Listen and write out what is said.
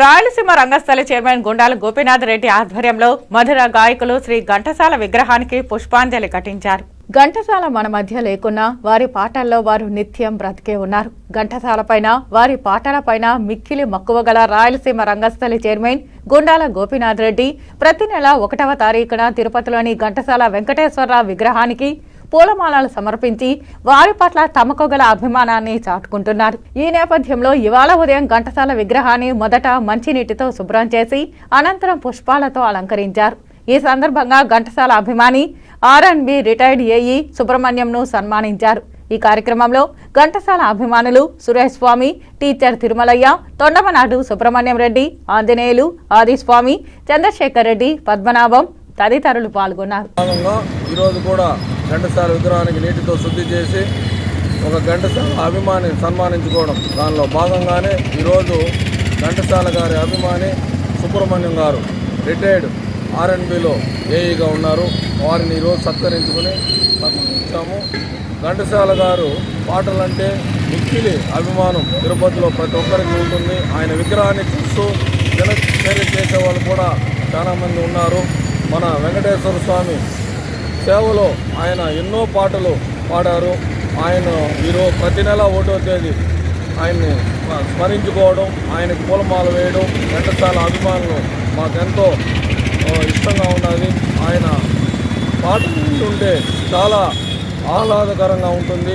రాయలసీమ రంగస్థల చైర్మన్ గుండాల గోపీనాథ్ రెడ్డి ఆధ్వర్యంలో మధుర గాయకులు శ్రీ ఘంటసాల విగ్రహానికి పుష్పాంజలి ఘటించారు. ఘంటసాల మన మధ్య లేకున్నా వారి పాటల్లో వారు నిత్యం బ్రతికే ఉన్నారు. ఘంటసాలపైన వారి పాటల పైన మిక్కిలి మక్కువ గల రాయలసీమ రంగస్థలి చైర్మన్ గుండాల గోపీనాథ్ రెడ్డి ప్రతి నెల ఒకటవ తారీఖున తిరుపతిలోని ఘంటసాల వెంకటేశ్వరరావు విగ్రహానికి పూలమాలలు సమర్పించి వారి పట్ల తమకు గల అభిమానాన్ని చాటుకుంటున్నారు. ఈ నేపథ్యంలో ఇవాళ ఉదయం ఘంటసాల విగ్రహాన్ని మొదట మంచినీటితో శుభ్రం చేసి అనంతరం పుష్పాలతో అలంకరించారు. ఈ సందర్భంగా ఘంటసాల అభిమాని R and B retired AE సుబ్రహ్మణ్యంను సన్మానించారు. ఈ కార్యక్రమంలో ఘంటసాల అభిమానులు సురేష్ స్వామి టీచర్ తిరుమలయ్య తొండమనాడు సుబ్రహ్మణ్యం రెడ్డి ఆంజనేయులు ఆదిస్వామి చంద్రశేఖర్ రెడ్డి పద్మనాభం తదితరులు పాల్గొన్నారు. భాగంగా ఈరోజు కూడా ఘంటసాల విగ్రహానికి నీటితో శుద్ధి చేసి ఒక ఘంటసాల అభిమాని సన్మానించుకోవడం. దానిలో భాగంగానే ఈరోజు ఘంటసాల గారి అభిమాని సుబ్రహ్మణ్యం గారు రిటైర్డ్ ఆర్ఎన్బిలో ఏఈగా ఉన్నారు. వారిని ఈరోజు సత్కరించుకుని సన్మానించాము ఘంటసాల గారు పాటలంటే మిక్కిలి అభిమానం తిరుపతిలో ప్రతి ఒక్కరికి ఉంటుంది. ఆయన విగ్రహాన్ని చూస్తూ దినచర్య చేసే వాళ్ళు కూడా చాలామంది ఉన్నారు. మన వెంకటేశ్వర స్వామి సేవలో ఆయన ఎన్నో పాటలు పాడారు. ఆయన ఈరోజు ప్రతి నెల ఒకటో తేదీ ఆయన్ని స్మరించుకోవడం ఆయనకు పూలమాల వేయడం వెంకటాల అభిమానులు మాకెంతో ఇష్టంగా ఉన్నది ఆయన పాటలు వింటుంటే చాలా ఆహ్లాదకరంగా ఉంటుంది.